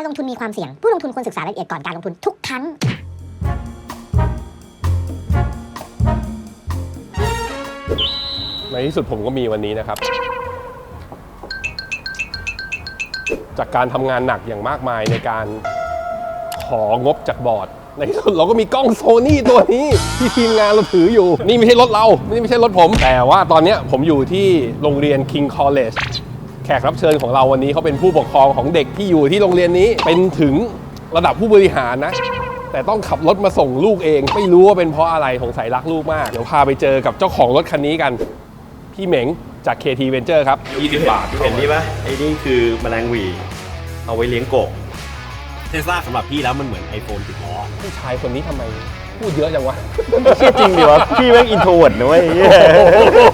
การลงทุนมีความเสี่ยง ผู้ลงทุนควรศึกษารายละเอียดก่อนการลงทุนทุกครั้ง ในที่สุดผมก็มีวันนี้นะครับ จากการทำงานหนักอย่างมากมายในการของบจากบอร์ด ในที่สุดเราก็มีกล้องโซนี่ตัวนี้ ที่ทีมงานเราถืออยู่ นี่ไม่ใช่รถเรา นี่ไม่ใช่รถผม แต่ว่าตอนเนี้ยผมอยู่ที่โรงเรียน King College ขกรับเชิญของเราวันนี้เขาเป็นผู้ปกครองของเด็กที่อยู่ที่โรงเรียนนี้เป็นถึงระดับผู้บริหารนะ แต่ต้องขับรถมาส่งลูกเอง ไม่รู้ว่าเป็นเพราะอะไรสงสัยรักลูกมาก เดี๋ยวพาไปเจอกับเจ้าของรถคันนี้กัน พี่เหม็งจาก KT Venture ครับ 20 บาทเห็นนี่ปะไอ้นี่คือแมลงหวี เอาไว้เลี้ยงกบเทสลาสำหรับพี่แล้วมันเหมือน iPhone ติดล้อผู้ชายคนนี้ทำไมพูดเยอะจังวะเชื่อจริงดิวะพี่แม่งอินโทรเวิร์ดนะเว้ย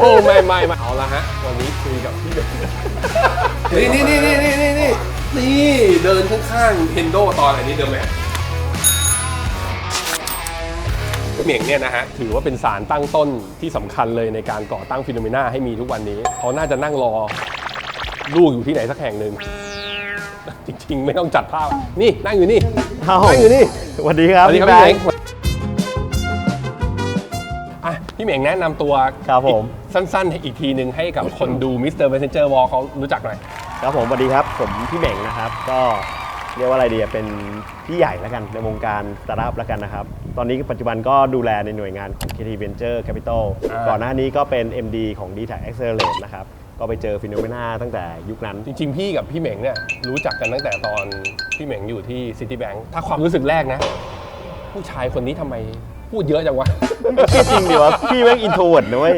โอ้ไม่ไม่ไม่เอาละฮะ วันนี้คุยกับพี่เด็ก นี่นี่นี่นี่นี่นี่นี่เดินข้างๆเฮนโดตอนไหนนี่เดิมแมนเหม่งเนี่ยนะฮะถือว่าเป็นสารตั้งต้นที่สำคัญเลยในการก่อตั้งฟิโนเมนาให้มีทุกวันนี้เขาน่าจะนั่งรอลูกอยู่ที่ไหนสักแห่งหนึ่งจริงๆ ไม่ต้องจัดภาพ นี่นั่งอยู่นี่เอ้านั่งอยู่นี่สวัสดีครับสวัสดีครับแบพี่เหงม่งค์ พี่เหม่งแนะนำตัวครับผม อีกสั้นๆ อีกทีหนึ่งให้กับคนดู Mr. Messenger Wall เขารู้จักหน่อย ครับผมสวัสดีครับ ผมพี่เบ่งนะครับ ก็เรียกว่าอะไรดีอะเป็นพี่ใหญ่แล้วกันในวงการสตาร์ทอัพแล้วกันนะครับ ตอนนี้ปัจจุบันก็ดูแลในหน่วยงานของ KT Venture Capital อ่า ก่อนหน้านี้ก็เป็น MD ของ d t a c Accelerate นะครับ ก็ไปเจอฟิโนเมนาตั้งแต่ยุคนั้น จริงๆ พี่กับพี่เหม่งเนี่ยรู้จักกันตั้งแต่ตอนพี่เหม่งอยู่ที่ Citibank ถ้าความรู้สึกแรกนะ ผู้ชายคนนี้ทำไม พูดเยอะจังวะเชื่อจริงดิวะพี่แม่งอินโทรเวิร์ดนะเว้ย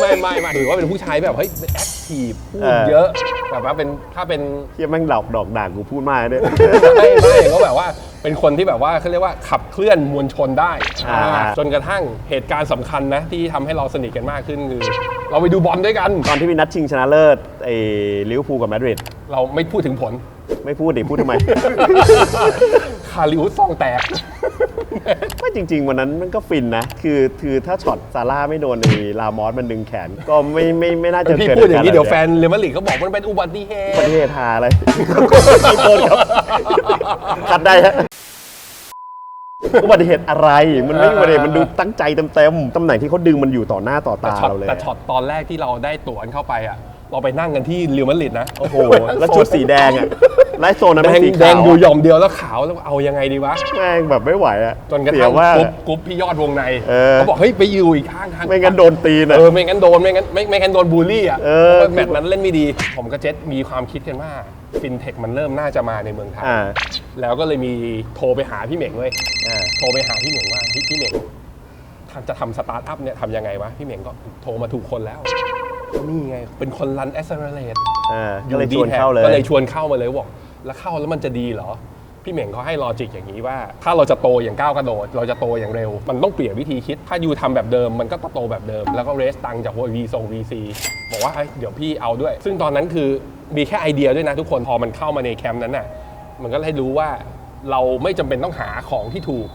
ไม่ไม่ไม่ถือว่าเป็นผู้ชายแบบเฮ้ยเป็นแอคทีฟพูดเออเยอะแบบว่าเป็นถ้าเป็น เฮียแม่งดอกดอกด่างกูพูดมากเลย ไม่ไม่ก็แบบว่าเป็นคนที่แบบว่าเขาเรียกว่าขับเคลื่อนมวลชนได้อ่า อ่าจนกระทั่งเหตุการณ์สำคัญนะ ที่ทำให้เราสนิทกันมากขึ้นคือ เราไปดูบอลด้วยกัน ตอนที่มีนัดชิงชนะเลิศไอ้ลิเวอร์พูลกับมาดริดเราไม่พูดถึงผล ไม่พูดดิพูดทำไม คาริอุสซองแตก ไม่จริง ๆ วันนั้นมันก็ฟินนะ คือคือถ้าช็อตซาร่าไม่โดนในลามอสมันดึงแขน ก็ไม่ไม่ไม่น่าจะพี่เกิดพูดอย่างนี้หตุเดี๋ยวกแฟรณ์นเรอัลมาดริดเขาบอกมันเป็นอุบัติเหปตุระเทศหาอะไรไม่โทษครับคัดได้ฮะอุบัติเหตุอะไร มันไม่อุบัติเหตุมันดูตั้งใจเต็มๆตำแหน่งที่เขาดึงมันอยู่ต่อหน้าต่อแต่ตาช็อตเราเลยแต่ช็อตตอนแรกที่เราได้ตั๋วกันเข้าไปอะเราไปนั่งกันที่เรอัลมาดริดนะโอ้โหแล้วชุดสีแดงอะ ไลท์โซนนั้นแดเป็นงสีแดขางวอยู่หย่อมเดียวแล้วขาวแล้วเอายังไงดีวะ แม่งแบบไม่ไหวอะจนกระเสีทั่ยงว่าก รุ๊ปกรุ๊ปพี่ยอดวงในเออ เขาบอกเฮ้ยไปอยู่อีกข้างทางไม่งั้นโดนตีนอะเออไม่งั้นโดนไม่งั้นไม่ไม่งั้นโดนบูลลี่อะเออ พราะว่าแมตช์นั้นเล่นไม่ดี ผมกับเจษมีความคิดกันว่าฟินเทคมันเริ่มน่าจะมาในเมืองไทยอ่าแล้วก็เลยมีโทรไปหาพี่เหม่งเว้ย อ่า โทรไปหาพี่เหม่งว่าพี่พี่เหม่งทำจะทำสตาร์ทอัพเนี่ยทำยังไงวะ พี่เหม่งก็โทรมาถูกคนแล้ว นี่ไง เป็นคนรัน Accelerate อ่าก็เลยชวนเข้าเลย ก็เลยชวนเข้ามาเลยบอก แล้วเข้าแล้วมันจะดีเหรอ พี่เหม่งเขาให้ลอจิกอย่างนี้ว่า ถ้าเราจะโตอย่างก้าวกระโดด เราจะโตอย่างเร็ว มันต้องเปลี่ยนวิธีคิด ถ้ายูทำแบบเดิมมันก็ต้องโตแบบเดิม แล้วก็เรสตังค์จาก V ส่ง VC บอกว่าเอ้ยเดี๋ยวพี่เอาด้วย ซึ่งตอนนั้นคือมีแค่ไอเดียด้วยนะทุกคน พอมันเข้ามาในแคมป์นั้นน่ะ มันก็ให้รู้ว่าเราไม่จำเป็นต้องหาของที่ถูก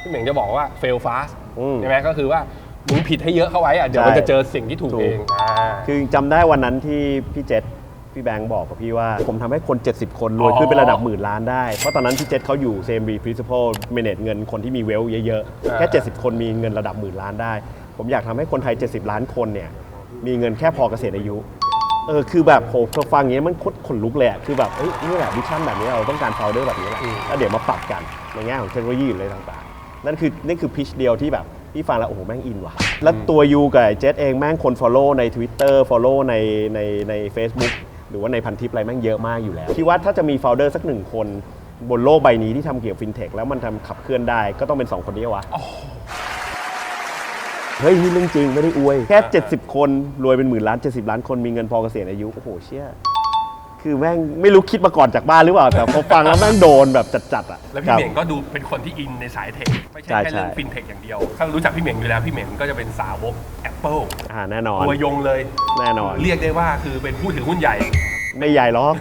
พี่เหม่งจะบอกว่า fail fast อืมใช่ไหมก็คือว่า มึงผิดให้เยอะเข้าไว้อะเดี๋ยวมันใช่จะเจอสิ่งที่ถูกถูกเองอ่า คือจำได้วันนั้นที่พี่เจษพี่แบงค์บอกกับพี่ว่า ผมทำให้คน 70 คนรวยอ๋อขึ้นเป็นระดับหมื่นล้านได้ เพราะตอนนั้นพี่เจษเขาอยู่ CMB Principal Manage เงินคนที่มีเวลเยอะๆ แค่ 70 คนมีเงินระดับหมื่นล้านได้ ผมอยากทำให้คนไทย 70 ล้านคนเนี่ยมีเงินแค่พอเกษียณอายุ เออคือแบบโหพอฟังอย่างนี้ยมันโคตรขนลุกเลยอะคือแบบเฮ้ยนี่แหละวิชั่นแบบนี้เราต้องการโฟลเดอร์แบบนี้แหละแล้วเดี๋ยวมาปรับกันในแง่ของเทคโนโลยีหรืออะไรต่างๆ นั่นคือนี่คือพิชเดียวที่แบบ พี่ฟังแล้วโอ้โหแม่งอินว่ะ แล้วตัวยูกับเจษเองแม่งคน Follow ใน Twitter Follow ในในใน Facebook หรือว่าในพันทิปอะไรแม่งเยอะมากอยู่แล้วคิดว่าถ้าจะมีโฟลเดอร์สักหนึ่งคนบนโลกใบนี้ที่ทำเกี่ยวกับฟินเทคแล้วมันทำขับเคลื่อนได้ก็ต้องเป็น2คนนี้วะเฮ้ยนี่เรื่องจริงไม่ได้อวย แค่ 70 คนรวยเป็นหมื่นล้าน 70 ล้านคนมีเงินพอเกษียณอายุ โอ้โหเชี่ย คือแม่งไม่รู้คิดมาก่อนจากบ้านหรือเปล่า แต่พอฟังแล้วแม่งโดนแบบจัดๆอะแล้วคพี่รับเหม่งก็ดูเป็นคนที่อินในสายเทค ไม่ใช่ใช่แค่เรื่องใช่ฟินเทคอย่างเดียวถ้ารู้จักพี่เหม่งอยู่แล้ว พี่เหม่งก็จะเป็นสาวก Apple อ่าแน่นอนตัวยงเลย แน่นอน เรียกได้ว่าคือเป็นผู้ถือหุ้นใหญ่ ไม่ใหญ่หรอก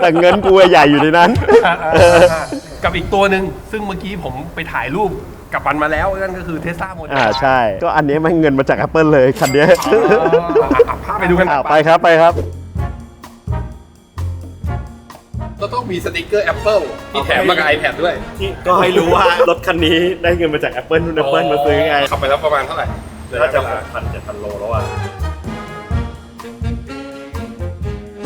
แต่เงินกูอะใหญ่อยู่ในนั้น กับอีกตัวหนึ่งซึ่งเมื่อกี้ผมไปถ่ายรูปกับมันมาแล้วนั่นก็คือเทสลาโมเดลอ่าใช่ ก็อันนี้มันเงินมาจาก Apple เลยคันเนี้ยพาไปดูกันอ่าไปครับไปครับ ต้องมีสติกเกอร์ Apple ที่แถมมากับ iPad ด้วยก็ให้รู้ว่ารถคันนี้ได้เงินมาจาก Apple ทุน Apple มาซื้อไงขับไปแล้วประมาณเท่าไหร่น่าจะหกพันเจ็ดพันโลแล้วอะ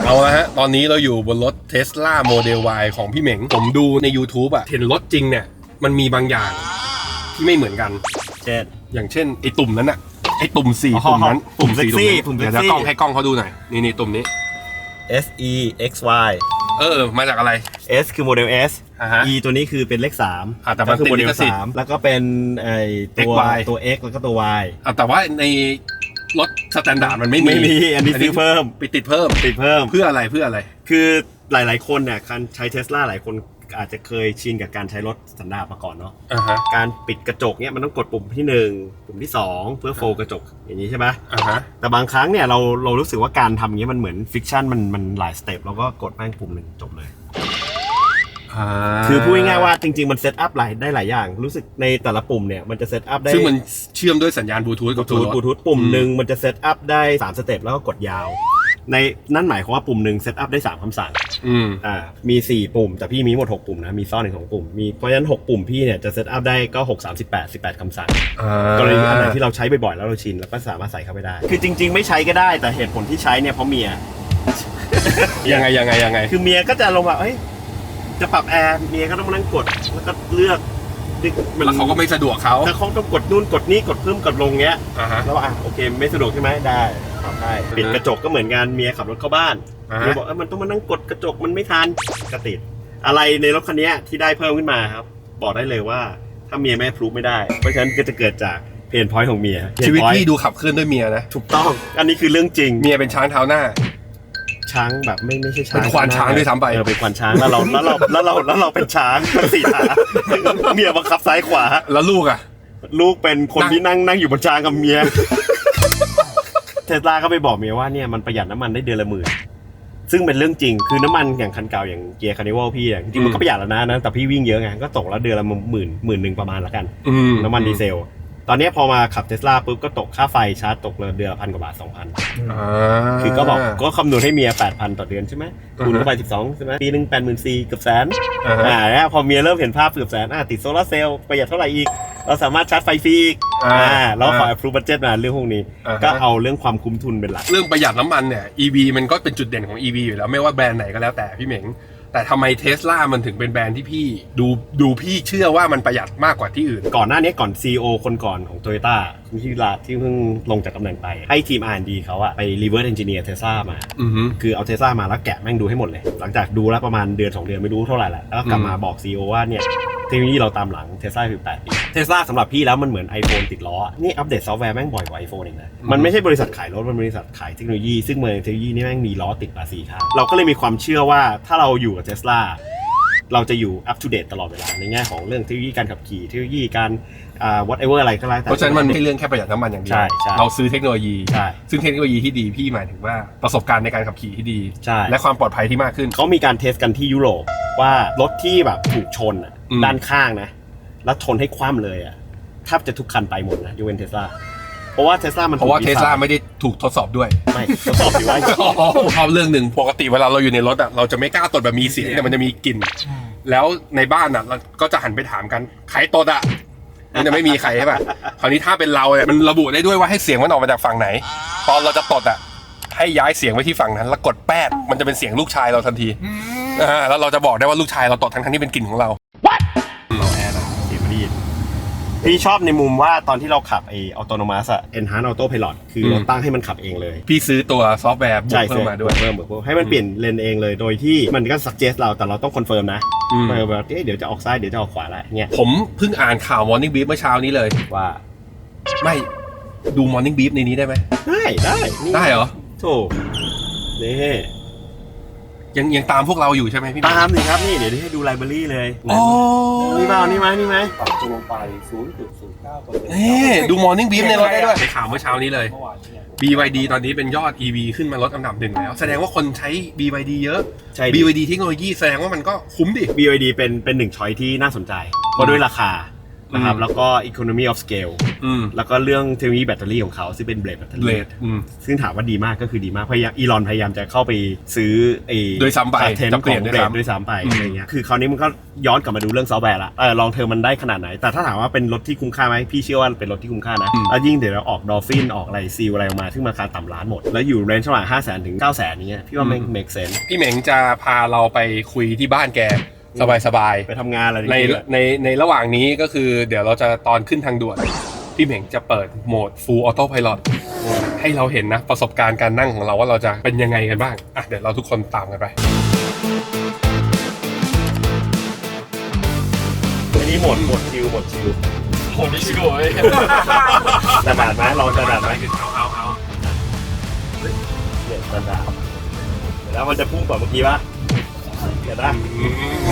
เอาละฮะ ตอนนี้เราอยู่บนรถ Tesla Model Y ของพี่เหม็งผมดูใน YouTube อะเห็นรถจริงเนี่ย มันมีบางอย่างที่ไม่เหมือนกันเจ็ดอย่างเช่นไอ้ตุ่มนั้นอะไอ้ตุ่มสี่อ๋อตุ่มนั้นตุ่มสี่เซ็กซี่นั้นตุ่มเซ็กซี่เดี๋ยวจะกล้องให้กล้องเขาดูหน่อย นี่นี่ตุ่มนี้ S E X Y เออ มาจากอะไร S คือโมเดล S อ่าฮะ E ตัวนี้คือเป็นเลข3อะแต่มันก็คือโมเดติดลิลขสิทธิ์สามแล้วก็เป็นไอตัว XY ตัว X แล้วก็ตัว Y อะแต่ว่าในรถสแตนดาร์ดมันไม่มีไม่มีอันนี้ซื้อเพิ่มไปติดเพิ่ม ติดเพิ่ม เพื่ออะไรเพื่ออะไร คือหลาย ๆ คนเนี่ยการใช้เทสลาหลายคน อาจจะเคยชินกับการใช้รถสันดาปมาก่อนเนาะอ่าฮะการปิดกระจกเนี่ยมันต้องกดปุ่มที่1ปุ่มที่2เพื่อโฟล์กระจกอย่างนี้ใช่ไหมอ่าฮะแต่บางครั้งเนี่ยเราเรารู้สึกว่าการทำอย่างนี้ยมันเหมือนฟิกชันมันมันหลายสเต็ปแล้วก็กดแม่งปุ่มหนึ่งจบเลยอ่าคือพูดง่ายๆว่าจริงๆ มันเซตอัพหลายได้หลายอย่าง รู้สึกในแต่ละปุ่มเนี่ยมันจะเซตอัพได้ซึ่งมันเชื่อมด้วยสัญญาณบลูทูธบกับลูตัวทูธรถบลูทูธปุ่มหนึ่งมันจะเซตอัพได้ 3 สเต็ปแล้วก็กดยาว ในนั่นหมายความว่าปุ่มหนึ่งเซตอัพได้ 3คำสั่ง อืม อ่า มี 4 ปุ่ม แต่พี่มีหมด 6 ปุ่มนะ มีซ่อนหนึ่งของปุ่ม มีเพราะฉะนั้น 6 ปุ่มพี่เนี่ยจะเซตอัพได้ก็ 6 3 18 18คำสั่งกรณีอันไหนที่เราใช้บ่อยๆแล้วเราชินแล้วก็สามารถใส่เข้าไปได้ คือจริง ๆ ไม่ใช้ก็ได้แต่เหตุผลที่ใช้เนี่ยเพราะเมีย ยังไงยังไงยังไง คือเมียก็จะลงแบบเอ้ย จะปรับแอร์เมียก็ต้องมานั่งกดแล้วก็เลือกมันแล้วเขาก็ไม่สะดวกเขาแล้วเขาต้องกดนู่นกดนี่กดเพิ่มกดลงเงี้ย อ่าฮะ แล้วอะโอเคไม่สะดวกใช่ไหมได้ ปรับได้ปิดกระจกก็เหมือนกันเมียขับรถเข้าบ้านอ่าฮะ เมียบอกเอ้ยมันต้องมานั่งกดกระจกมันไม่ทันก็ติด อะไรในรถคันนี้ที่ได้เพิ่มขึ้นมาครับ บอกได้เลยว่าถ้าเมียไม่พรูฟไม่ได้ เพราะฉะนั้นก็จะเกิดจากเพนพอยต์ของเมีย pain ชีวิต point พี่ดูขับเคลื่อนด้วยเมียนะ ถูกต้อง อันนี้คือเรื่องจริง เมียเป็นช้างเท้าหน้า ช้างแบบไม่ไม่ใช่ช้างเป็นควานช้างด้วยซ้ำไป เออเป็นควานช้างแล้วเราแล้วเราแล้วเราแล้วเราเป็นช้างทั้งสี่ขาเมียบังคับซ้ายขวา แล้วลูกอะ ลูกเป็นคนนั่ง ที่นั่งนั่งอยู่บนช้างกับเมียเท สลาก็ไปบอกเมียว่าเนี่ยมันประหยัดน้ำมันได้เดือนละหมื่นซึ่งเป็นเรื่องจริงคือน้ำมันอย่างคันเก่าอย่างเกียร์คาร์นิวัลพี่เนี่ยจริงๆมันก็ประหยัดแล้วนะนะแต่พี่วิ่งเยอะไงก็ตกแล้วเดือนละหมื่นหมื่นหนึ่งประมาณละกัน อืมน้ำมันดีเซล ตอนนี้พอมาขับเทสลาปุ๊บก็ตกค่าไฟชาร์จตกเลยเดือนละพันกว่าบาทสองพันอ่าคือก็บอกก็คำนวณให้เมียแปดพันต่อเดือนใช่ไหมคูณเข้าไปสิบสองใช่ไหมปีหนึ่งแปดหมื่นสี่เกือบแสนอ่าฮะอ่าแล้วพอเมียเริ่มเห็นภาพเกือบแสนอะติดโซลาร์เซลล์ประหยัดเท่าไหร่อีก เราสามารถชาร์จไฟฟรีอีกอ่าอ่าเราขอ approve budget มาเรื่องพวกนี้อ่าฮะก็เอาเรื่องความคุ้มทุนเป็นหลัก เรื่องประหยัดน้ำมันเนี่ย EV มันก็เป็นจุดเด่นของ EV อยู่แล้วไม่ว่าแบรนด์ไหนก็แล้วแต่พี่เหม็ง แต่ทำไมเทสลามันถึงเป็นแบรนด์ที่พี่ ดูดูพี่เชื่อว่ามันประหยัดมากกว่าที่อื่น ก่อนหน้านี้ก่อน CEO คนก่อนของโตโยต้า ที่เพิ่งลงจากตำแหน่งไป ให้ทีม R&D เขาอะไป reverse engineer Tesla มา อือฮึ คือเอาเทสลามาแล้วแกะแม่งดูให้หมดเลย หลังจากดูแล้วประมาณเดือน 2 เดือนไม่รู้เท่าไหร่แหละแล้วก็กลับมาบอก CEO ว่าเนี่ยเทคโนโลยีเราตามหลังเทสลาคือ8ปีเทสลาสำหรับพี่แล้วมันเหมือน iPhone ติดล้อนี่อัปเดตซอฟต์แวร์แม่งบ่อยกว่า iPhone เองนะ มันไม่ใช่บริษัทขายรถ มันบริษัทขายเทคโนโลยีซึ่งเมืองเทคโนโลยีนี่แม่งมีล้อติดมาสี่ข้างเราก็เลยมีความเชื่อว่าถ้าเราอยู่กับเทสลา เราจะอยู่ up to date ตลอดเวลาในแง่ของเรื่องเทคโนโลยีการขับขี่เทคโนโลยีการอ่า whatever อะไรก็แล้วแต่ เพราะฉะนั้นมันไม่ใช่เรื่องแค่ประหยัดน้ำมันอย่างเดีวใช่ใช่เราซื้อเทคโนโลยี ใช่ซึ่งเทคโนโลยีที่ดีพี่หมายถึงว่าประสบการณ์ในการขับขี่ที่ดี ใช่ และความปลอดภัยที่มากขึ้น เขามีการเทสกันที่ยุโรปว่ารถที่แบบถูกชนอะอืม ด้านข้างนะ แล้วชนให้คว่ำเลยอะแทบจะทุกคันไปหมดนะยกเว้นเทสลา เพราะว่าเทสลามันเพราะว่าถูกเทดีสไซลาน์ไม่ได้ถูกทดสอบด้วย ไม่ทดสอบอยู่ว่าชอบเรื่องหนึ่งปกติเวลาเราอยู่ในรถอะเราจะไม่กล้าตดแบบมีเสียงแต่มันจะมีกลิ่นแล้วในบ้านอะเราก็จะหันไปถามกันใครตดอะมันจะไม่มีใครใช่ป่ะคราวนี้ถ้าเป็นเราเนี่ยมันระบุได้ด้วยว่าให้เสียงมันออกมาจากฝั่งไหน ตอนเราจะตดอะให้ย้ายเสียงไปที่ฝั่งนั้น แล้วกดแป๊ดมันจะเป็นเสียงลูกชายเราทันทีอ่าแล้วเราจะบอกได้ว่าลูกชายเราตดทั้งๆที่เป็นกลิ่นของเรา พี่ชอบในมุมว่าตอนที่เราขับไอออโตโนมัสอะ Enhanced Auto Pilot คือเราอืมตั้งให้มันขับเองเลย พี่ซื้อตัวซอฟต์แวร์บวใช่กเพิ่มมาด้วยเพิ่มเพิ่มให้มันเปลี่ยนเลนเองเลยโดยที่มันก็ suggest เราแต่เราต้องคอนเฟิร์มนะอืมเออแบบเอ๊ะเดี๋ยวจะออกซ้ายเดี๋ยวจะออกขวาละเนี่ยผมเพิ่งอ่านข่าว Morning Beef เมื่อเช้านี้เลยว่า ไม่ดู Morning Beef ในนี้ได้ไหมได้ได้นี่ได้เหรอโถนี่ ยังยังตามพวกเราอยู่ใช่ไหมพี่ตามสิครับนี่เดี๋ยวให้ดูไลบรารีเลยโอ้นี่เปล่านี่ไหมนี่ไหมปรับตัวลงไป 0.09เปอร์เซ็นต์นี่ดู Morning Beef ในรถได้ด้วยในข่าวเมื่อเช้านี้เลย เมื่อวานเนี่ย BYD ตอนนี้เป็นยอด EV ขึ้นมาลดอันดับหนึ่งแล้ว แสดงว่าคนใช้ BYD เยอะ ใช่ดิ BYD เทคโนโลยีแสดงว่ามันก็คุ้มดิ BYD เป็นเป็นหนึ่งช้อยที่น่าสนใจเพราะด้วยราคา นะครับอืมแล้วก็ economy of scale อืมแล้วก็เรื่องเทคโนโลยีแบตเตอรี่ของเขาซึ่งเป็นเบลดแบตเตอเลรี่ดอืม ซึ่งถามว่าดีมากก็คือดีมากพยายามอีลอนพยายามจะเข้าไปซื้อไอ้ด้วยซ้ำไปเทนจะขเปลี่อยงนด้วยเบลดซ้ำด้วยซ้ำไปอืม อะไรเงี้ยคือคราวนี้มันก็ย้อนกลับมาดูเรื่องซอฟต์แวร์ละเออลองเทอมมันได้ขนาดไหน แต่ถ้าถามว่าเป็นรถที่คุ้มค่าไหมพี่เชื่อว่าเป็นรถที่คุ้มค่านะแล้วยิ่งเดี๋ยวเราออกดอฟฟินออกอะไรซีลอะไรออกมา ซึ่งราคาต่ำล้านหมด แล้วอยู่เรนจ์ระหว่าง5 0 0 0 0 0ถึง9 0 0 0 0นี้ยพี่ว่ามัน make sense พี่เหม่งจะพาเราไปคุยที่บ้านแก สบายสบายๆไปทำงานอะไรในอย่างเงี้ยในในระหว่างนี้ก็คือเดี๋ยวเราจะตอนขึ้นทางด่วน พี่เหม่งจะเปิดโหมด Full Auto Pilot ให้เราเห็นนะ ประสบการณ์การนั่งของเราว่าเราจะเป็นยังไงกันบ้าง อะ เดี๋ยวเราทุกคนตามกันไป อันนี้หมดหมดชิลหมดชิลโหนี่ชิโก้ยสแตนดาร์ดไหมลองสแตนดาร์ดไหมเอาเอาเอาเนี่ยสแตนดาร์ดแล้วมันจะพุ่งกว่าเมื่อกี้ปะ เดี๋ยนะ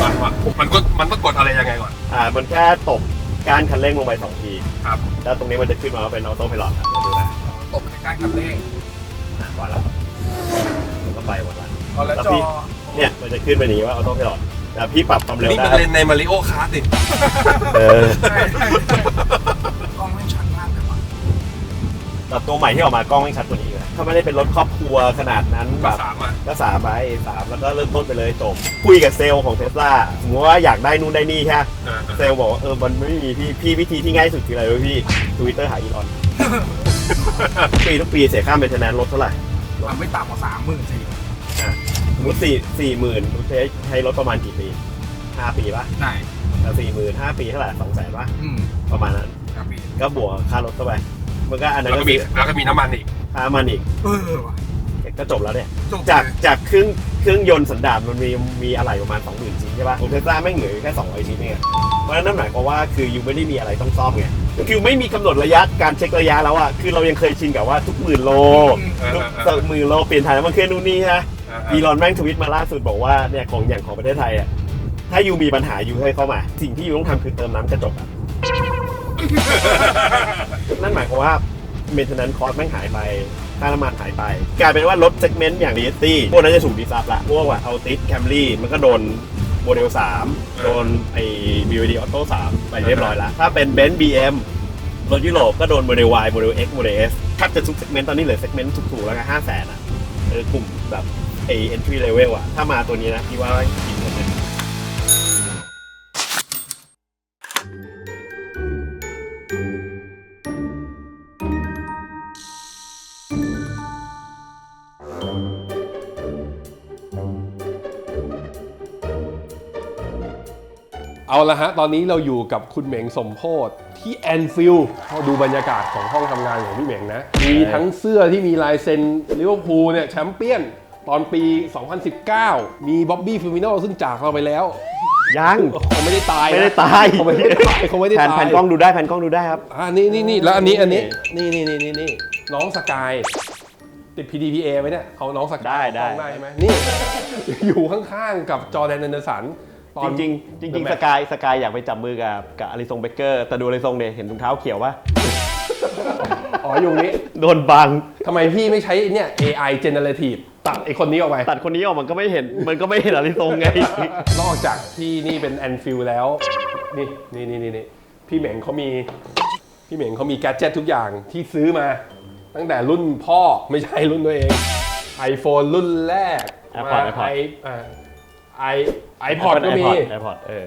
มันมันมันก็มันต้องกดอะไรยังไงก่อน อ่า มันแค่ตบการคันเร่งลงไปสองทีครับ แล้วตรงนี้มันจะขึ้นมาว่าเป็นออโต้ไพลอตครับเดี๋ยวดูนะตบการคันเร่งอะก่อนแล้วมันก็ไปหมดละเอาแล้วแล้วพี่ เนี่ยมันจะขึ้นไปนี้ว่าออโต้ไพลอตแต่พี่ปรับความเร็วนี่เป็นเลนในมาริโอคาร์ดิเออใช่ใช่กล้องไม่ชัดมากเลยว่ะ แต่ตัวใหม่ที่ออกมากล้องไม่ชัดกว่านี้เลย ถ้าไม่ได้เป็นรถครอบครัวขนาดนั้นแบก็บสามอะก็สามไปสามแล้วก็เริ่มต้นไปเลยจบคุยกับเซลล์ของเทสลาสมมติว่าอยากได้นู่นได้นี่ใช่ไหมเออเซลล์บอกว่าเออมันไม่มีพี่พี่วิธีที่ง่ายสุดคืออะไรรู้ไหมพี่ทวิตเตอร์หาอีลอนปีทุกปีเสียค่าเมนเทนแนนรถเท่าไหร่ทำไม่ต่ำกว่าสามหมื่นสี่สมมติสี่สี่หมื่นใช้ใช้รถประมาณกี่ปีห้าปีปะใช่แต่สี่หมื่นห้าปีเท่าไหร่สองแสนปะอืมประมาณนั้น ครับพี่ก็บวกค่ารถเข้าไป มันก็อันนั้นแล้วก็ก็มีมีแล้วก็มีน้ำมันอีก ค่ามันอีกเออว่ะก็จบแล้วเนี่ย จบจากจากเครื่องเครื่องยนต์สันดาปมันมีมีอะไรประมาณ 20,000ชิ้นใช่ป่ะของเทสลาไม่งเหลือแค่200ชิ้นเองเพราะฉะนั้นนั่นหมายความว่าคือยูไม่ได้มีอะไรต้องซ่อมไงคือไม่มีกำหนดระยะการเช็คระยะแล้วอะคือเรายังเคยชินกับว่าทุกหมื่นโลเออทุกเออหมื่นโลเปลี่ยนถ่ายน้ำมันเครื่องนู่นนี่ฮะเออเออีอลอนแม่งทวิตมาล่าสุดบอกว่าเนี่ยของอย่างของประเทศไทยอะถ้ายูมีปัญหายูให้เข้ามา สิ่งที่ยูต้องทำคือเติมน้ำกระจกอะนั่นหมายความว่า maintenance cost แม่งหายไปค่าน้ำมันหายไป กลายเป็นว่ารถเซกเมนต์อย่าง d ีสตี้พวกนั้นจะถูกดีซับละพวกว่าเอาติสแคมรี่มันก็โดนโมเดล 3 โดนไอ้ BYD Auto 3 ไปเรียบร้อยละถ้าเป็น Benz BM รถยุโรปก็โดนโมเดล Y โมเดล X โมเดล S ถ้าจะทุกเซกเมนต์ตอนนี้เหลือเซกเมนต์ถูกๆแล้วก็ห้าแสนอะเออกลุ่มแบบไอ้ entry level อะ ถ้ามาตัวนี้นะพี่ว่ากินหมด เลยเอาละฮะ ตอนนี้เราอยู่กับคุณเหม่งสมโพธที่แอนฟิลด์ดูบรรยากาศของห้องทำงานของพี่เหม่งนะ มีทั้งเสื้อที่มีลายเซ็นลิเวอร์พูลเนี่ยแชมเปี้ยนตอนปี 2019 มีบ๊อบบี้ฟิมิโนซึ่งจากเราไปแล้วยังเขาไม่ได้ตายนะไม่ได้ตายเขาไม่ได้ตายเขาไม่ได้แผ่นตายแผ่นกล้องดูได้แผ่นกล้องดูได้ครับอ่านี่นี่นี่แล้วอันนี้อันนี้นี่นี่นี่นี่นี่น้องสกายติด PDPA ไหมเนี่ยเขาน้องสกายได้ได้ฟ้องได้ใช่ไหมนี่อยู่ข้างๆกับจอร์แดนแอนเดอร์สัน ตอจนริงๆจริง The ๆ Match สกายสกายอยากไปจับมือกับกับอลิซงเบเกอร์ แต่ดูอลิซงเดยเห็นถุงเท้าเขียวว่าอ๋ออยู่นี้โดนบัง ทำไมพี่ไม่ใช้เนี่ย AI generative ตัดไอคนนี้ออกไป ตัดคนนี้ออกมันก็ไม่เห็น มันก็ไม่เห็นอลิซงไง นอกจากที่นี่เป็นแอนฟิลแล้ว นี่นี่นี่นี่นี่พี่เหม่งเขามี พี่เหม่งเขามีแกดเจิตทุกอย่างที่ซื้อมา ตั้งแต่รุ่นพ่อไม่ใช่รุ่นตัวเอง iPhone รุ่นแรก iPod มา iPod ไออ่า ไอไอพอดก็มี ไอพอดเออ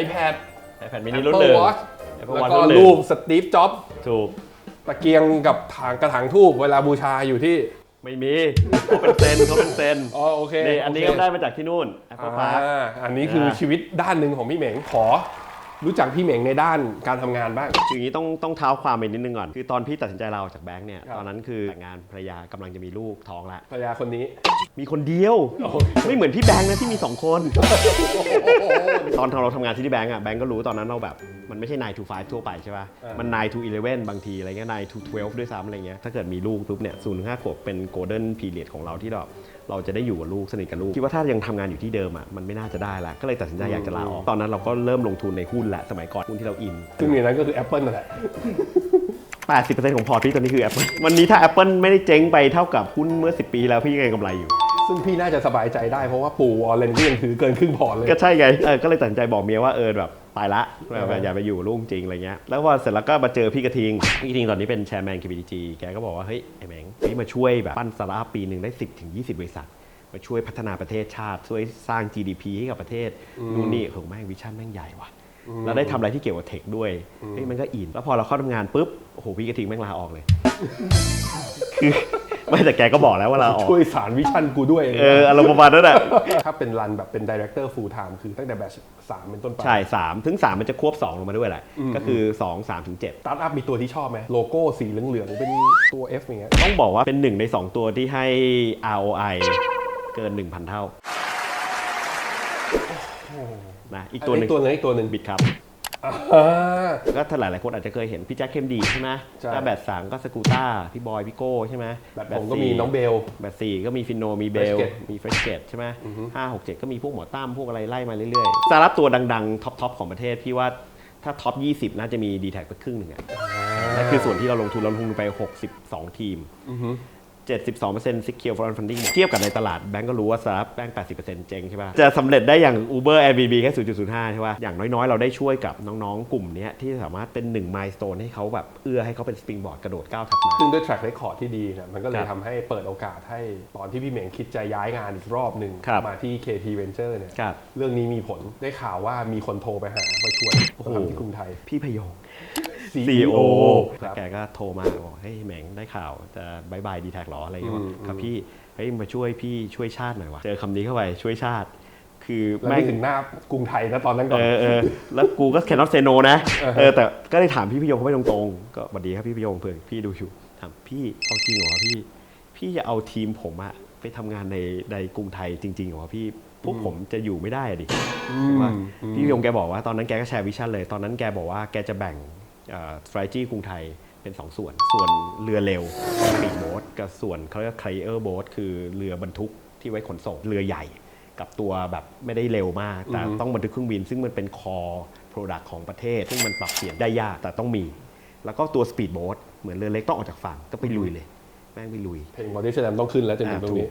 iPad ไอแพดมินิรุ่นหนึ่ Apple ง Watch Apple แล้ว Watch ก็รุ่นหนึ่งรูปสตีฟจ็อบถูก ตะเกียงกับถางกระถางทูบเวลาบูชาอยู่ที่ ไม่มีเขาเป็นเซนเขาเป็นเซนอ๋อโอเคนี่อันนี้โเคก็ได้มาจากที่นู่น Apple Park อ่าอันนี้คืออ่าชีวิตด้านหนึ่งของพี่เหม่งขอ รู้จักพี่เหม่งในด้านการทำงานบ้าง คืออย่างนี้ต้องต้องเท้าความไปนิดนึงก่อน คือตอนพี่ตัดสินใจลาออกจากแบงค์เนี่ย ครับ ตอนนั้นคือแต่งงานภรรยากำลังจะมีลูกท้องแล้วภรรยาคนนี้ มีคนเดียวโอเคไม่เหมือนพี่แบงค์นะที่มีสองคน ตอนเราทำงานที่ที่แบงก์อะแบงก์ก็รู้ตอนนั้นเราแบบ มันไม่ใช่9 to 5ทั่วไปใช่ป่ะ อ่ามัมัน9 to 11 บางทีอะไรเงี้ย9 to 12 ด้วยซ้ำอะไรเงี้ยถ้าเกิดมีลูกปุ๊บเนี่ย0ูนย์ห้าขวบเป็น golden period ของเราที่เรา เราจะได้อยู่กับลูกสนิทกับลูกคิดว่าถ้ายังทำงานอยู่ที่เดิมอะมันไม่น่าจะได้ละก็เลยตัดสินใจอยากจะลาออกตอนนั้นเราก็เริ่มลงทุนในหุ้นแหละสมัยก่อนหุ้นที่เราอินซึ่งในนั้นก็คือ Apple นั่นแหละ80%ของพอร์ตพี่ตอนนี้คือ Apple วันนี้ถ้า Apple ไม่ได้เจ๊งไปเท่ากับหุ้นเมื่อ 10 ปีที่แล้วพี่ยังไงกำไรอยู่ ซึ่งพี่น่าจะสบายใจได้เพราะว่าปู่วอลเลนก็ยังถือเกินครึ่งพอร์ตเลย ก็ใช่ไงเออก็เลยตัดสินใจบอกเมียว่าเออแบบไปละเอออย่าไปอยู่รุ่งจริงอะไรเงี้ย แล้วพอเสร็จแล้วก็มาเจอพี่กระทิง พี่กระทิงตอนนี้เป็นแชร์แมน KBDG แกก็บอกว่าเฮ้ยไอ้แมง นี่มาช่วยแบบปั้นสตาร์ทอัพปีหนึ่งได้ 10ถึง20 บริษัท มาช่วยพัฒนาประเทศชาติ ช่วยสร้าง GDP ให้กับประเทศนู่นนี่โหแม่งวิชั่นแม่งใหญ่ว่ะแล้วได้ทำอะไรที่เกี่ยวกับเทคด้วยเฮ้ยมันก็อินแล้วพอเราเข้าทำงานปุ๊บโอ้โหพี่กระทิงแม่งลาออกเลยคือ ไม่แต่แกก็บอกแล้วว่าลาออกช่วยสารวิชั่นกูด้วยเอออารมณ์ประมาณนั้นแหละถ้าเป็นรันแบบเป็นดีเรคเตอร์ฟูลไทม์คือตั้งแต่แบชสามเป็นต้นไป ใช่สามถึงสามมันจะควบสองลงมาด้วยแหละ ก็คือสองสามถึงเจ็ดสตาร์ทอัพมีตัวที่ชอบไหมโลโก้สีเหลืองๆ เป็นตัว F อย่างเงี้ยต้องบอกว่าเป็นหนึ่งใน2ตัวที่ให้ ROI เกิน 1,000 เท่านะอีกตัวหนึ่งอีกตัวหนึงอีกตัวหนึ่งบิดครับ อ่าก็ถ้าหลายๆคนอาจจะเคยเห็นพี่แจ็คเคมดีใช่ไหมใช่ถ้าแบตสามก็สกูต้าพี่บอยพี่โก้ใช่ไหมแบบผมก็มีน้องเบล แบตสี่ก็มีฟินโนมีเบล Freshgate มีเฟรชเกตใช่ไหมห้าหกเจ็ดก็มีพวกหมอตั้มพวกอะไรไล่มาเรื่อยๆสารับตัวดังๆ ท็อปๆของประเทศพี่ว่าถ้าท็อป 20 น่าจะมี d t แทไปครึ่งหนึ่งอะนั่นคือส่วนที่เราลงทุนเราลงทุนไป 62 ทีม 72% secure foreign funding หมดเทียบกับในตลาดแบงก์ก็รู้ว่าสตาร์ทแบงก์80%เจ๊งใช่ป่ะ จะสำเร็จได้อย่าง Uber Airbnb แค่ 0.05 ใช่ป่ะ อย่างน้อยๆ เราได้ช่วยกับน้องๆ กลุ่มเนี้ยที่สามารถเป็นหนึ่ง milestone ให้เขาแบบเอื้อให้เขาเป็น springboard กระโดดก้าวถัดมาซึ่งด้วย track record ที่ดีเนี่ยมันก็เลคยรับทำให้เปิดโอกาสให้ตอนที่พี่เหม่งคิดจะย้ายงานอีกรอบหนึ่งครับมาที่ KT Venture เนี่ยครับเรื่องนี้มีผลได้ข่าวว่ามีคนโทรไปหามาชวนโอ้โหทำที่กรุงไทยพี่พยง CEO ครับแกก็โทรมาบอกเฮ้ยแหมงได้ข่าวจะบายบายดีแท็กหรออะไรอย่างเงี้ยอืมครับพี่เฮ้ยมาช่วยพี่ช่วยชาติหน่อยวะเจอคำนี้เข้าไปช่วยชาติ คือแล้วแม่งไม่ถึงหน้ากรุงไทยนะตอนนั้นก่อเอนอเออแล้วกูก็แคนนอตเซโนนะเออเออแต่ก็ได้ถามพี่พยงเขาไปตรงๆ ก็สวัสดีครับพี่พยงเผื่อพี่ดูอยู่ถามพี่เอาจริงเหรอวะพี่ พี่จะเอาทีมผมอะไปทำงานในในกรุงไทยจริงๆเหรอวะพี่พวกผมจะอยู่ไม่ได้อะดิว่าพี่พยงแกบอกว่าตอนนั้นแกก็แชร์วิชั่นเลย ตอนนั้นแกบอกว่าแกจะแบ่ง สไตรจี้กรุงไทยเป็น 2 ส่วน ส่วนเรือเร็วปีดโบ๊ทกับส่วนเขาเรียกค a เออร์โบ๊ทคือเรือบรรทุกที่ไว้ขนส่งเรือใหญ่ กับตัวแบบไม่ได้เร็วมาก แต่ต้องบรรทุกเครื่องบิน ซึ่งมันเป็นคอ product ของประเทศ ซึ่งมันปรับเปลี่ยนได้ยากแต่ต้องมี แล้วก็ตัวสปีดโบ๊ทเหมือนเรือเล็กต้องออกจากฝั่งก็ไปลุยเลยแม่งไปลุย เพลงบอดี้แลมต้องขึ้นแล้วจนถึงตรงนี้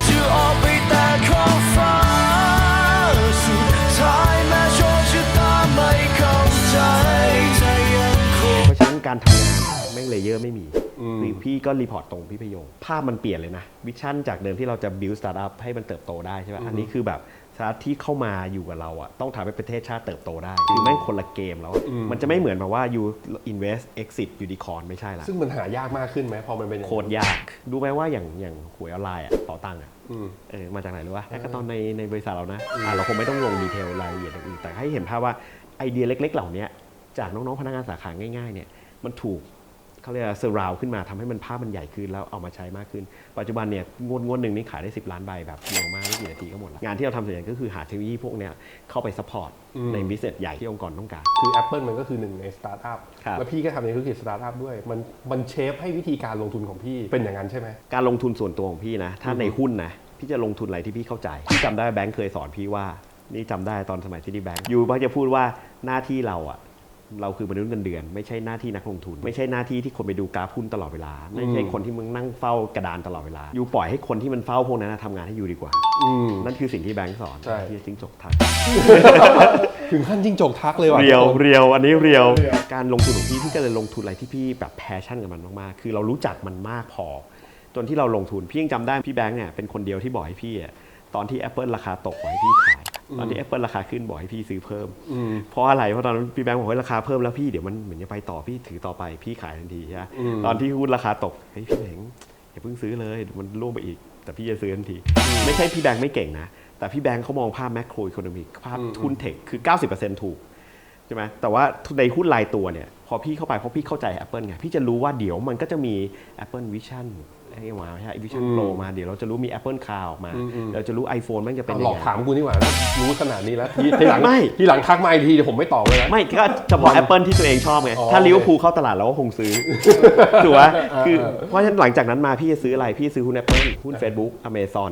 การทำงานแม่งเลเยอร์ไม่มีอืมหรือพี่ก็รีพอร์ตตรงพี่พยง ภาพมันเปลี่ยนเลยนะ วิชั่นจากเดิมที่เราจะ build startup ให้มันเติบโตได้ใช่ไหมอันนี้คือแบบสตาร์ทที่เข้ามาอยู่กับเราอะต้องทำให้ประเทศชาติเติบโตได้ คือแม่งคนละเกมแล้วอะมันจะไม่เหมือนแบบว่า you invest exit unicorn ไม่ใช่ละซึ่งมันหายากมากขึ้นไหมพอมันเป็นอย่างโคตรยากรู้ไหมว่าอย่างอย่างหวยออนไลน์อะเป๋าตังค์อะอืม เออมาจากไหนรู้ป่ะแค่ก็ตอนในในบริษัทเรานะอะเราคงไม่ต้องลงดีเทลรายละเอียดอย่างอื่นแต่ให้เห็นภาพว่าไอเดียเล็ก ๆ เหล่านี้จากน้องๆพนักงานสาขาง่ายๆเนี่ย มันถูกเขาเรียกเซอร์ราวขึ้นมาทำให้มันภาพมันใหญ่ขึ้นแล้วเอามาใช้มากขึ้น ปัจจุบันเนี่ยงวดงวดหนึ่งนี่ขายได้ 10 ล้านใบแบบเร็วมากไม่กี่นาทีก็หมดแล้ว งานที่เราทำส่วนใหญ่ก็คือหาเทคโนโลยีพวกเนี้ยเข้าไปซัพพอร์ตในบิสเนสใหญ่ที่องค์กรต้องการ คือ Apple มันก็คือหนึ่งในสตาร์ทอัพครับแล้วพี่ก็ทำในธุรกิจสตาร์ทอัพด้วยมันมันเชฟให้วิธีการลงทุนของพี่เป็นอย่างนั้นใช่ไหมการลงทุนส่วนตัวของพี่นะถ้าในหุ้นนะพี่จะลงทุนอะไรที่พี่เข้าใจพี่จำได้แบงค์เคยสอนพี่ว่านี่จำได้ตอนสมัยที่ดีแบงค์ยูมักจะพูดว่าหน้าที่เราอะ เราคือมนุษย์เงินเดือน ไม่ใช่หน้าที่นักลงทุน ไม่ใช่หน้าที่ที่คนไปดูกราฟหุ้นตลอดเวลา ไม่ใช่คนที่มึงนั่งเฝ้ากระดานตลอดเวลายูปล่อยให้คนที่มันเฝ้าพวกนั้นนะทำงานให้ยูดีกว่าอืมนั่นคือสิ่งที่แบงค์สอนใช่ ที่จริงจกทัก ถึงขั้นจิ้งจกทักเลยว่ะ เรียวทุกคนเรียวอันนี้เรียว การลงทุนของพี่พี่ก็เลยลงทุนอะไรที่พี่แบบแพชชั่นกับมันมากๆ คือเรารู้จักมันมากพอ จนที่เราลงทุนพี่ยังจำได้พี่แบงค์เนี่ยเป็นคนเดียวที่บอกให้พี่อะตอนที่ Apple ราคาตกบอกให้พี่ขาย ตอนที่ Apple ราคาขึ้นบอกให้พี่ซื้อเพิ่มอืมเพราะอะไรเพราะตอนนั้นพี่แบงค์บอกว่าราคาเพิ่มแล้วพี่เดี๋ยวมันเหมือนจะไปต่อพี่ถือต่อไปพี่ขายทันทีใช่ไหมอืมตอนที่หุ้นราคาตกเฮ้ยพี่แบงค์อย่าเพิ่งซื้อเลยเดี๋ยวมันร่วงไปอีก แต่พี่จะซื้อทันที ไม่ใช่พี่แบงค์ไม่เก่งนะ แต่พี่แบงค์เขามองภาพแม c โคร e อีโคโนมิกภาพทุนเทคคือ 90%ถูกใช่ไหมแต่ว่าในหุ้นรายตัวเนี่ยพอพี่เข้าไปเพราะพี่เข้าใจ Apple ไงพี่จะรู้ว่าเดี๋ยวมันก็จะมี Apple Vision ไอ้มาใช่ Vision Pro มาเดี๋ยวเราจะรู้มี Apple Car ออกมา เราจะรู้ iPhone มันจะเป็นเอายัหลงอกไงถามกูนี่หว่าแล้วรู้ขนาดนี้แล้วทีทีหลังไม่ทีหลังทักมาอีกทีเดี๋ยวผมไม่ตอบเลยนะ ไม่ก็เฉพาะ Apple ที่ตัวเองชอบไงอ๋อถ้าโอเคลิเวอร์พูลเข้าตลาดเราก็คงซื้อถูกไหมคือเพราะฉะนั้นหลังจากนั้นมาพี่จะซื้ออะไรพี่ซื้อหุ้น Apple หุ้น Facebook Amazon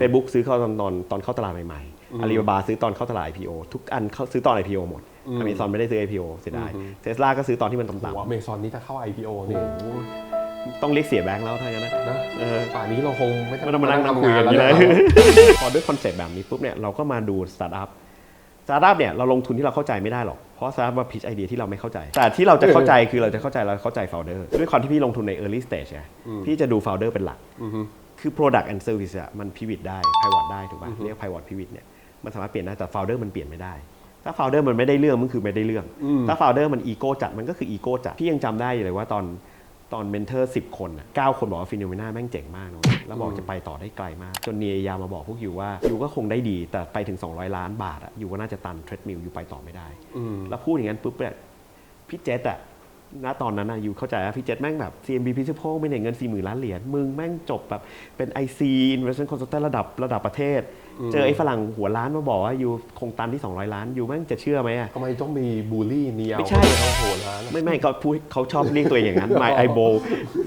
Facebook ซื้อเข้าตอนตอนตอนเข้าตลาดใหม่ๆ Alibaba ซื้อตอนเข้าตลาด IPO ทุกอันเข้าซื้อตอน IPO หมด Amazon ไม่ได้ซื้อ IPO เสียดายเทสลาก็ซื้อตอนที่มันต่ำหัวเมซอนนี้ถ้าเข้า IPO นี่ๆ ต้องเรียกเสียแบงค์แล้วถ้าอย่างนั้นนะนะเออป่านนี้เราคงไม่ไม่ต้องมานั่งทำคุยกันอย่างนี้แล้เลวยพอด้วยคอนเซ็ปต์แบบนี้ปุ๊บเนี่ยเราก็มาดูสตาร์ทอัพสตาร์ทอัพเนี่ยเราลงทุนที่เราเข้าใจไม่ได้หรอก เพเพราะซาร์มาพิชไอเดียที่เราไม่เข้าใจ แต่ที่เราจะเข้าใจคือเราจะเข้าใจเราเข้าใจ founder ด้วยความที่พี่ลงทุนใน early stage ไงพี่จะดู founder เป็นหลักคือ product and service อะมัน pivot ได้ pivot ได้ถูกป่ะเรียก pivot pivot เนี่ยมันสามารถเปลี่ยนได้แต่ founder มันเปลี่ยนไม่ได้ถ้า founder มันไม่ได้เรื่องมันคือไม่ได้เรื่อง ถ้า founder มัน ego จัดมันก็คือ ego จัดพี่ยังจำได้อยู่เลยว่าตอน ตอนเมนเทอร์สิคนอะเก้าคนบอกว่าฟิโนเมนาแม่งเจ๋งมากนะเว้ยแล้วบอกจะไปต่อได้ไกลมาก จนเนียยามาบอกพวกอยู่ว่าอยู่ก็คงได้ดีแต่ไปถึง 200 ล้านบาทอะอยู่ก็น่าจะตันเทรดมิลอยู่ไปต่อไม่ได้ แล้วพูดอย่างนั้นปุ๊บเนี่ยพี่เจษอะณตอนนั้นอะอยู่เข้าใจว่าพี่เจษแม่งแบบ CMB Principal ไม่ได้เงิน 4 0,000 ล้านเหรียญมึงแม่งจบแบบเป็น IC Investment Consultant ระดับระดับประเทศเจอไอ้ฝรั่งหัวล้านมาบอกว่าอยู่คงตันที่ 200 ล้านอยู่แม่งจะเชื่อไหมอะ ทำไมต้องมีบูลลี่เนียวไม่ใช่ เขาโหดร้านไม่ไม่ก็พูดเขาชอบเรียกตัวเองอย่างนั้น My i b o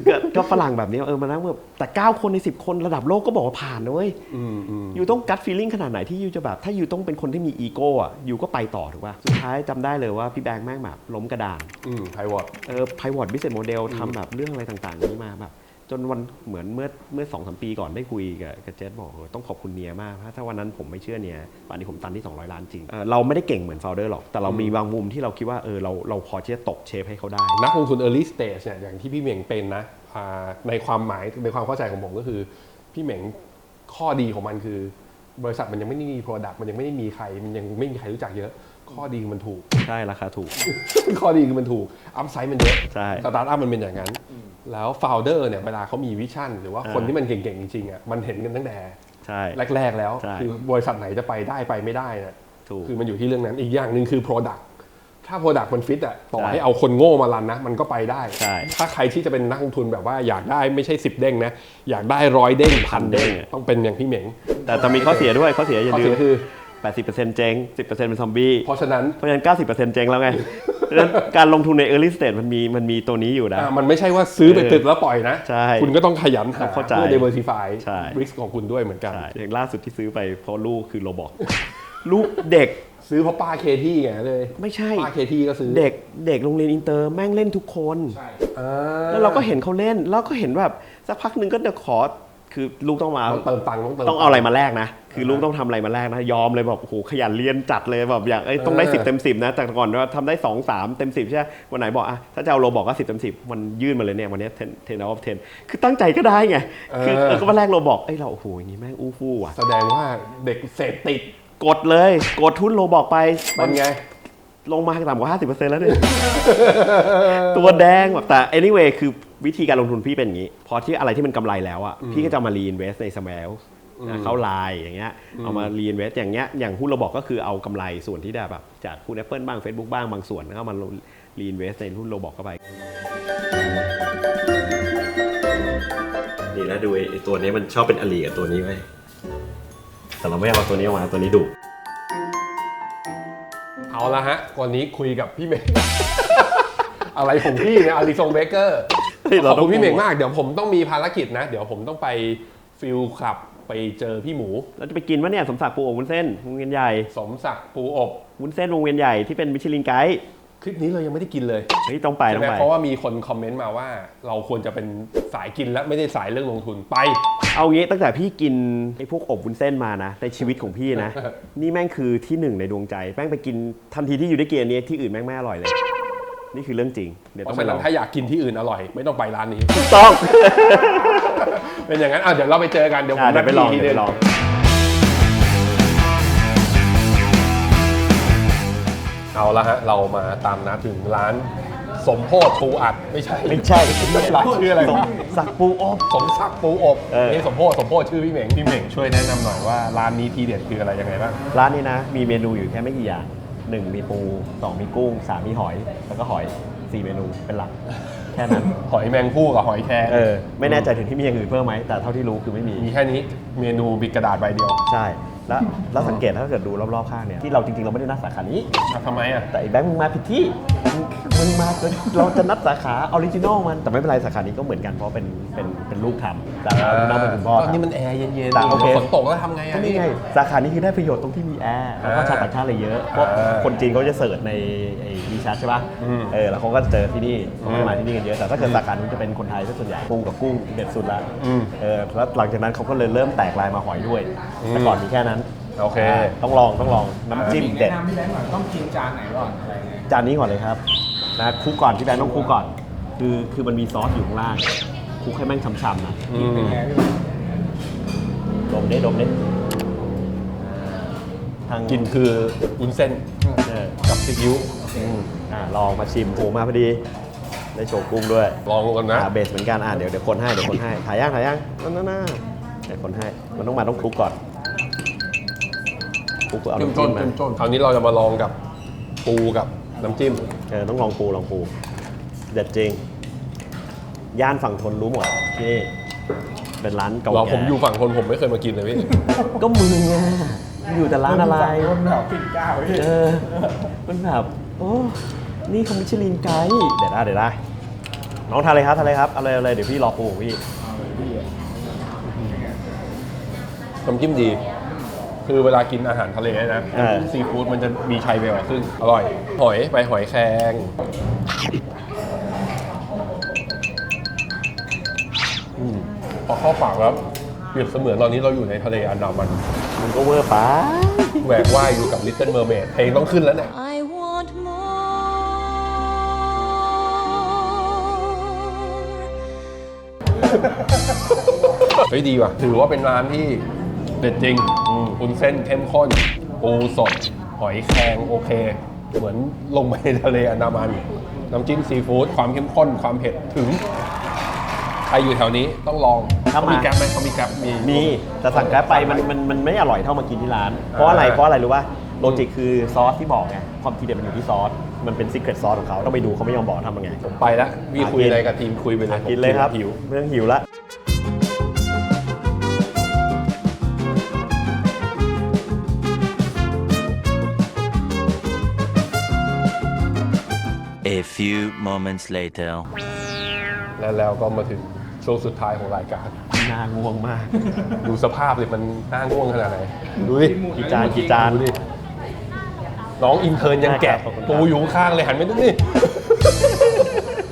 ก็ก็ฝรั่งแบบนี้เออมานั่งแบบแต่ 9 คนใน 10 คนระดับโลกก็บอกว่าผ่านนะเว้ยอืมอืมอยู่ต้องกัดฟีลิ่งขนาดไหนที่ยูจะแบบ ถ้ายูต้องเป็นคนที่มีอีโก้อะยูก็ไปต่อถูกป่ะสุดท้ายจำได้เลยว่าพี่แบงค์แม่งแบบล้มกระดาน อืมไพวอต เออ Pivot Business Model ทำแบบเรื่องอะไรต่างๆ นี้มาแบบ จนวันเหมือนเมื่อเมื่อสองสามปีก่อนได้คุยกับกับเจษบอกเออต้องขอบคุณเนียมากถ้าถ้าวันนั้นผมไม่เชื่อเนียป่านนี้ผมตันที่ 200 ล้านจริงเออเราไม่ได้เก่งเหมือน founder หรอก แต่เรามีบางมุมที่เราคิดว่าเออเราเราพอที่จะตกเชฟให้เขาได้ นักลงทุน early stage เนี่ยอย่างที่พี่เหม่งเป็นนะอ่าในความหมายในความเข้าใจของผมก็คือ พี่เหม่งข้อดีของมันคือ บริษัทมันยังไม่ได้มี product มันยังไม่ได้มีใคร มันยังไม่มีใครรู้จักเยอะข้อดีคือมันถูก ใช่ ราคาถูก ข้อดีคือมันถูก อัพไซด์มันเยอะใช่สตาร์ทอัพมันเป็นอย่างนั้น แล้ว founder เนี่ยเวลาเขามีวิชั่น หรือว่าคนอ่าที่มันเก่งๆจริงๆอะมันเห็นกันตั้งแต่ใช่แรกๆแล้วใช่คือบริษัทไหนจะไปได้ไปไม่ได้นะถูกคือมันอยู่ที่เรื่องนั้นอีกอย่างหนึ่งคือ Product ถ้า Product มันฟิตอะต่อใช่ให้เอาคนโง่มารันนะ มันก็ไปได้ใช่ถ้าใครที่จะเป็นนักลงทุนแบบว่าอยากได้ไม่ใช่ 10 เด้งนะ อยากได้ร้อยเด้งพันเด้งเด้งต้องเป็นอย่างพี่เหม่งแต่จะมีข้อเสียด้วยข้อเสียอย่าข้อลืเสีมยคือ 80%เจ๊ง10%เป็นซอมบี้เพราะฉะนั้นเพราะฉะนั้น 90%เจ๊งแล้วไงเพราะฉะนั้นการลงทุนใน early stage มันมีมันมีตัวนี้อยู่นะ อะมันไม่ใช่ว่าซื้อไปเออตึกแล้วปล่อยนะ ใช่คุณก็ต้องขยันหาเข้าใจเพื่อ diversify ใช่ risk ของคุณด้วยเหมือนกัน ใช่อย่างล่าสุดที่ซื้อไปเพราะลูกคือโรบอก ลูกเด็กซื้อเพราะป้าเคที่ไงเลย ไม่ใช่ ป้าเคที่ก็ซื้อเด็กเด็กโรงเรียนอินเตอร์แม่งเล่นทุกคน อ่าแล้วเราก็เห็นเขาเล่น แล้วก็เห็นแบบสักพักหนึ่งก็จะขอคือลูกต้องมา ต้องเติมตังค์ต้องเติม ต้องเอาอะไรมาแลกนะ คือลูกต้องทำอะไรมาแลกนะ ยอมเลยแบบโอ้โหขยันเรียนจัดเลยแบบอยากเอ้ยต้องได้เออ10 เต็ม 10 นะ แต่ก่อนว่าทำได้ 2 3 เต็ม 10 ใช่ไหมวันไหนบอกอะถ้าจะเอาโลบอกก็ 10 เต็ม 10 มันยื่นมาเลยเนี่ย วันนี้10 10 out of 10 คือตั้งใจก็ได้ไง คือเออก็มาแลกโลบอกเอ้ยเราโอ้โหอย่างนี้แม่งอู้ฟู่ว่ะแสดงว่าเด็กเสพติดกดเลยกดทุนโลบอกไป เป็นไง ลงมาต่ำกว่า 50%แล้วเนี่ย ตัวแดงแบบแต่ anyway คือวิธีการลงทุนพี่เป็นอย่างนี้ พอที่อะไรที่มันกำไรแล้วอะพี่ก็จะเอามา reinvest ใน smell นะ เข้าไลน์อย่างเงี้ยเอามา reinvest อย่างเงี้ยอย่างหุ้นเราบอกก็คือเอากำไรส่วนที่ได้แบบจากหุ้น Apple บ้าง Facebook บ้างบางส่วนแล้วก็มา reinvest ในหุ้นเราบอกเข้าไปนี่นะดูไอ้ตัวนี้มันชอบเป็นอลีกับตัวนี้ไว้แต่เราไม่เอาตัวนี้ออกมาตัวนี้ดุเอาละฮะวันนี้คุยกับพี่เหม่งอะไรของพี่เนี่ยอาริซงเบเกอร์เฮ้ยขเราอบต้อคุงณพี่เหม่งมาก เดี๋ยวผมต้องมีภารกิจนะ เดี๋ยวผมต้องไปฟิลคลับ ไปเจอพี่หมู เราจะไปกินวะเนี่ยสมศักดิ์ปูอบวุ้นเส้นวงเวียนใหญ่สมศักดิ์ปูอบวุ้นเส้นวงเวียนใหญ่ที่เป็นมิชลินไกด์คลิปนี้เรายังไม่ได้กินเลยเฮ้ยต้องไปใช่ต้อไหมงไปเพราะว่ามีคนคอมเมนต์มาว่า เราควรจะเป็นสายกินและไม่ได้สายเรื่องลงทุนไป เอางี้ตั้งแต่พี่กินไอ้พวกอบวุ้นเส้นมานะในชีวิตของพี่นะ นี่แม่งคือที่หนึ่งในดวงใจแม่งไปกินทันทีที่อยู่ได้กินอันนี้ที่อื่นแม่งไม่อร่อยเลย นี่คือเรื่องจริง เดี๋ยวเพต้องราะไปฉะลนั้องนถ้าอยากกินที่อื่นอร่อย ไม่ต้องไปร้านนี้ถูกต้อง เป็นอย่างนั้นอะเดี๋ยวเราไปเจอกันเดี๋ยวผมอะเดี๋ยวไปลองนัดพี่เดี๋ยวไปทีลอง เอาละฮะเรามาตามนัดถึงร้าน สมโพธปูอัดไม่ใช่ไม่ใช่ร้านชื่ออะไรสมวะศักดิ์ปูอบ สมศักดิ์ปูอบเออ นี่สมโพธสมโพธชื่อพี่เหม่งพี่เหม่งช่วยแนะนำหน่อยว่าร้านนี้ทีเด็ดคืออะไรยังไงบ้างร้านนี้นะ มีเมนูอยู่แค่ไม่กี่อย่างหนึ่งมีปูสองมีกุ้งสามมีหอย แล้วก็หอยสี่เมนูเป็นหลัก แค่นั้น หอยแมงผู้กับหอยแครงเออ ไม่แน่ใจถึงที่มีอย่างอื่นเพิ่มไหม แต่เท่าที่รู้คือไม่มี มีแค่นี้ เมนูบิดกระดาษใบเดียว ใช่ แล้วแล้วสังเกตถ้าเกิดดูรอบๆข้างเนี่ยที่เราจริงๆเราไม่ได้นัดสาขานี้ อะทำไมอะแต่ไอ้แบงค์มึงมาผิดที่มึงมึงมาเกินเราจะนัดสาขาออริจินอลมันแต่ไม่เป็นไรสาขานี้ก็เหมือนกันเพราะเป็นเป็นเป็นลูกทำแต่ออริจินอลเป็นคุณพ่อตอนนี้ทำมันแอร์เย็นแต่โอเคฝนตกแล้วทำไงก็อะ นี่ไงสาขานี้คือได้ประโยชน์ตรงที่มีแอร์แล้วก็ชาวต่างชาติเลยเยอะเพราะอ่าคนจีนเขาจะเสิร์ชในไอ้วีแชทใช่ป่ะอืมเออแล้วเขาก็เจอที่นี่เขาก็มาที่นี่กันเยอะแต่ถ้าเกิดสาขานี้จะเป็นคนไทยซะส่วนใหญ่กุ้งกับกุ้งเด็ดสุดละอืมเออแล้วหลังจากนั้นเขาก็เลยเริ่มแตกลายมาหอยด้วยแต่ก่อนมีแค่นั้น โอเค ต้องลองต้องลองน้ำจิ้มเด็ด แนะนำพี่แบงค์หน่อยต้องกินจานไหนก่อนอะไรเงี้ยจานนี้ก่อนเลยครับนะคลุกก่อนพี่แบงค์ต้องคลุกก่อน คือคือมันมีซอสอยู่ข้างล่างคลุกให้แม่งช่ำๆนะอืมดมได้ดมได้ทางกินคือวุ้นเส้นเออกับซีอิ๊วอืมอ่าลองมาชิมโอ้มาพอดีได้โชว์กุ้งด้วยลองกันนะ อ่าเบสเหมือนกันอ่าเดี๋ยวเดี๋ยวคนให้เดี๋ยวคนให้ถ่ายย่างถ่ายย่างนั่นนั่นนั่นเดี๋ยวคนให้มันต้องมาต้องคลุกก่อน คลุกเอาเข้มน้ำข้จิ้นมมาเข้มข้นคราวนี้เราจะมาลองกับปูกับน้ำจิ้ม เออต้องลองปูลองปูเด็ดจริง ย่านฝั่งทนรู้หมดที่นี่เป็นร้านเก่าเราแก่ผมอยู่ฝั่งคนผมไม่เคยมากินเลยพี่ ก็มึงไงอยู่แต่ร้านอะไร คนแบบปิ่นเกล้าไว้เออมันแบบ โอ้ นี่เขามิชลินไกด์เดี๋ยวได้เดี๋ยวได้ น้องทานเลยครับทานเลยครับ เอาเลยเอาเลยเดี๋ยวพี่รอปูของพี่ น้ำจิ้มดี คือเวลากินอาหารทะเลนะเออ ซีฟู้ดมันจะมีชัยไปกว่าครึ่งอร่อย หอยไปหอยแครงอืมพอเข้าปากแล้วเปรียบเสมือนตอนนี้เราอยู่ในทะเลอันดามันมันก็เวอร์ไป แหวกว่ายอยู่กับ Little Mermaid เพลงต้องขึ้นแล้วเนี่ย I want more. เฮ้ยดีว่ะ ถือว่าเป็นร้านที่เด็ดจริงอุ นเส้นเข้มข้นปูสด หอยแครงโอเค เหมือนลงไปในทะเลอันดามัน น้ำจิ้มซีฟู้ดความเข้มข้นความเผ็ดถึง ใครอยู่แถวนี้ต้องลองถ้าเขามามีแก๊ปไหมเขามีแก๊ปมี มีแต่สั่งแกร็บไปมันมันมันไม่อร่อยเท่ามากินที่ร้าน เพราะอะไรอ่า เพราะอะไรรู้ป่ะโลจิกคือซอสที่บอกไงความทีเด็ดมันอยู่ที่ซอสมันเป็นซีเครตซอสของเขาต้องไปดูเขาไม่ยอมบอกทำยังไง ผมไปแล้วพี่คุยอะไรกับทีมคุยไปเลยกินเลยครับหิวไม่ต้องหิวละ A few moments later. และแล้วก็มาถึงช่วงสุดท้ายของรายการ น่าง่วงมาก ดูสภาพเลยมันน่าง่วงขนาดไหน ดูดิกี่จานกี่จานดูดิน้องอินเทอร์นยังแกะขอบคุณครับปูอยู่ข้างเลยหันไปดูนี่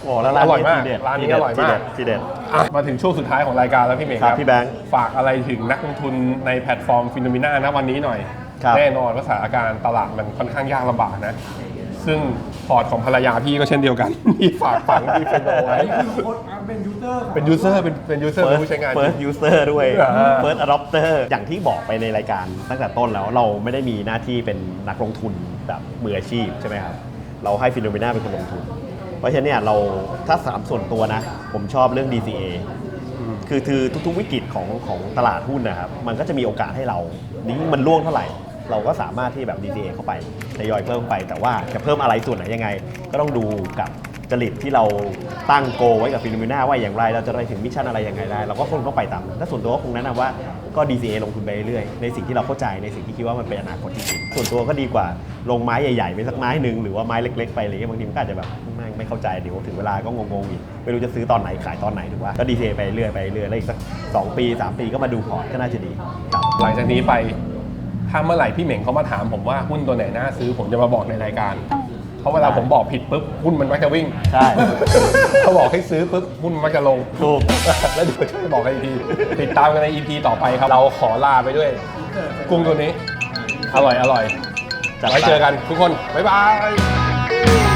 บอกแล้วร้านอร่อยมากทีเด็ดร้านนี้ทีเด็ดอร่อยมากทีเด็ดอะมาถึงช่วงสุดท้ายของรายการแล้วพี่เมย์ครับพี่แบงค์ฝากอะไรถึงนักลงทุนในแพลตฟอร์มฟิโนมิน่านะวันนี้หน่อยครับแน่นอนว่าสถานการณ์ตลาดมันค่อนข้างยากลำบากนะ ซึ่งพอร์ตของภรรยาพี่ก็เช่นเดียวกัน ที่ฝากฝังที่เฟนโดไว้เป็นยูเซอร์เป็นยูเซอร์เป็นเป็นยูเซอร์เฟิร์สผู้ใช้งานเฟิร์สยูเซอร์ด้วยอ่าเฟิร์สอะดอปเตอร์อย่างที่บอกไปในรายการตั้งแต่ต้นแล้วเราไม่ได้มีหน้าที่เป็นนักลงทุนแบบมืออาชีพใช่ไหมครับ เราให้ฟิโนเมนาเป็นคนลงทุน เพราะฉะนั้นเนี่ยเราถ้าสามส่วนตัวนะ ผมชอบเรื่อง DCA คือคือทุกๆวิกฤตของของตลาดหุ้นนะครับ มันก็จะมีโอกาสให้เรา นี่งมันล่วงเท่าไหร่ เราก็สามารถที่แบบ DCA เข้าไปทยอยเพิ่มไป แต่ว่าจะเพิ่มอะไรส่วนไหนยังไง ก็ต้องดูกับจริตที่เราตั้งโกไว้กับฟิโนเมนาว่าอย่างไรเราจะไปถึงมิชชั่นอะไรยังไงได้เราก็คงต้องไปตามนั้นถ้าส่วนตัวก็คงแนะนำว่าก็ DCA ลงทุนไปเรื่อยๆในสิ่งที่เราเข้าใจในสิ่งที่คิดว่ามันเป็นอนาคตจริงๆส่วนตัวก็ดีกว่าลงไม้ใหญ่ๆไปสักไม้หนึ่งหรือว่าไม้เล็ก ๆ ไปอะไรเงี้ยบางทีมันก็อาจจะแบบไม่ไม่เข้าใจเดี๋ยวถึงเวลาก็งงๆอีกไม่รู้จะซื้อตอนไหนขายตอนไหนถูกป่ะก็ DCA ไปเรื่อยไปเรื่อยแล้วอีกสักสองปีสามปีก็มาดูพอร์ตก็น่าจะดีครับหลังจากนี้ไป ถ้าเมื่อไหร่พี่เหม่งเขามาถามผมว่าหุ้นตัวไหนน่าซื้อผมจะมาบอกในรายการ เพราะเวลาผมบอกผิดปุ๊บหุ้นมันมักจะวิ่งใช่ เขาบอกให้ซื้อปุ๊บหุ้นมันมักจะลง ถูก แล้วเดี๋ยวจะบอกให้อีกทีติดตามกันใน EP ต่อไปครับ เราขอลาไปด้วย กุ้งตัวนี้ อร่อยอร่อยจัดไป ไว้เจอกันทุกคน บ๊ายบาย